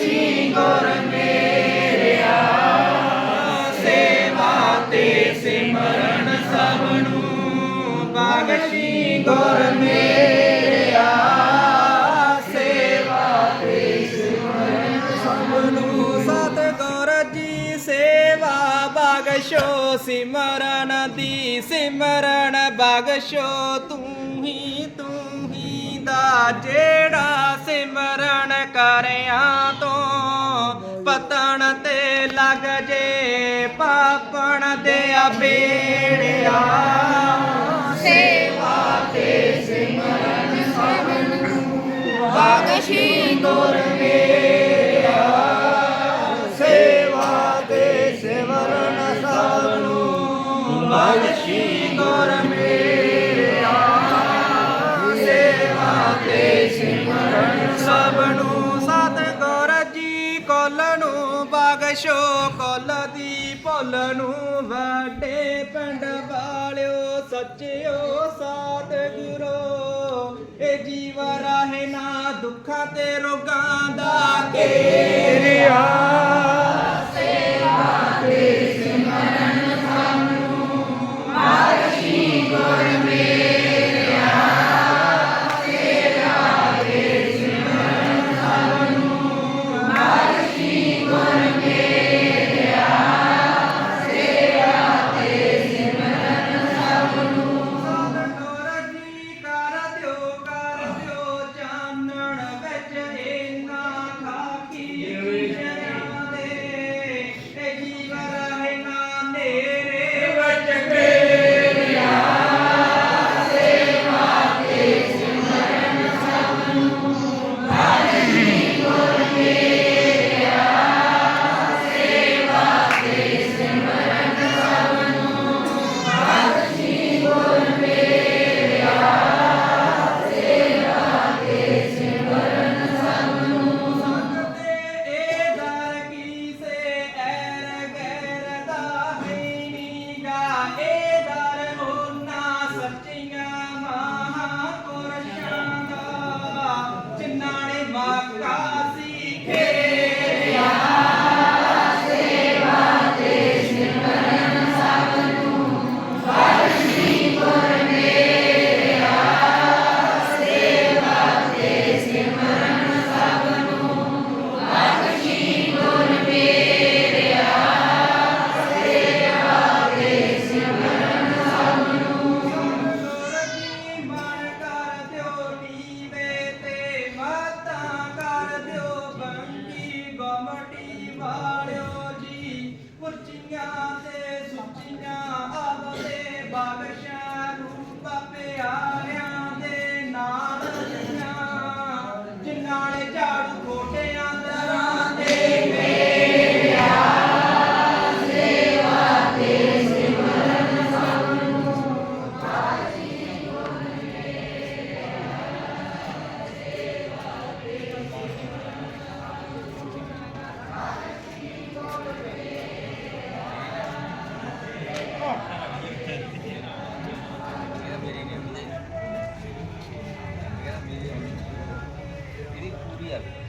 ਬਖਸ਼ੀ ਗੁਰ ਮੇਰਿਆ ਸੇਵਾ ਤੇ ਸਿਮਰਨ ਸਭ ਨੂੰ ਬਖਸ਼ੀ ਗੁਰ ਮੇਰਿਆ ਸੇਵਾ ਤੇ ਸਿਮਰਨ ਸਭ ਨੂੰ ਸਤਿਗੁਰ ਜੀ ਸੇਵਾ ਬਖਸ਼ੋ ਸਿਮਰਨ ਦੀ ਸਿਮਰਨ ਬਖਸ਼ੋ ਤੂੰ ਹੀ ਤੂੰ ਹੀ ਜਿਹੜਾ ਸਿਮਰਨ ਕਰਿਆ ਤੋਂ ਪਤਣ ਤੇ ਲੱਗ ਜੇ, ਪਾਪਣ ਦੇ ਬੇੜਿਆ ਸੇਵਾ ਤੇ ਸਿਮਰਨ ਸਭ ਨੂੰ ਬਖਸ਼ੀ ਗੁਰ ਮੇਰਿਆ। ਸੇਵਾ ਤੇ ਸਿਮਰਨ ਸਭ ਨੂੰ ਬਖਸ਼ੀ ਗੁਰ ਮੇਰਿਆ। ਨੂੰ ਬਖਸ਼ੋ ਕੁੱਲ ਦੀ ਭੁੱਲ ਨੂੰ ਵੱਡੇ ਪਿੰਡ ਵਾਲਿਓ, ਸੱਚਿਓ ਸਤਿਗੁਰੋ ਇਹ ਜੀਵ ਰਾਹੇ ਨਾ ਦੁੱਖਾਂ ਤੇ ਰੋਗਾਂ ਦਾ ਬੰਗੀ ਵਾਲਿਓ ਜੀ ਪੁਰਚੀਆਂ ਤੇ ਸੁੱਚੀਆਂ ਆਵਦੇ ਬਖਸ਼ਾ ਰੂਪ ਪਿਆਰਿਆਂ যাবে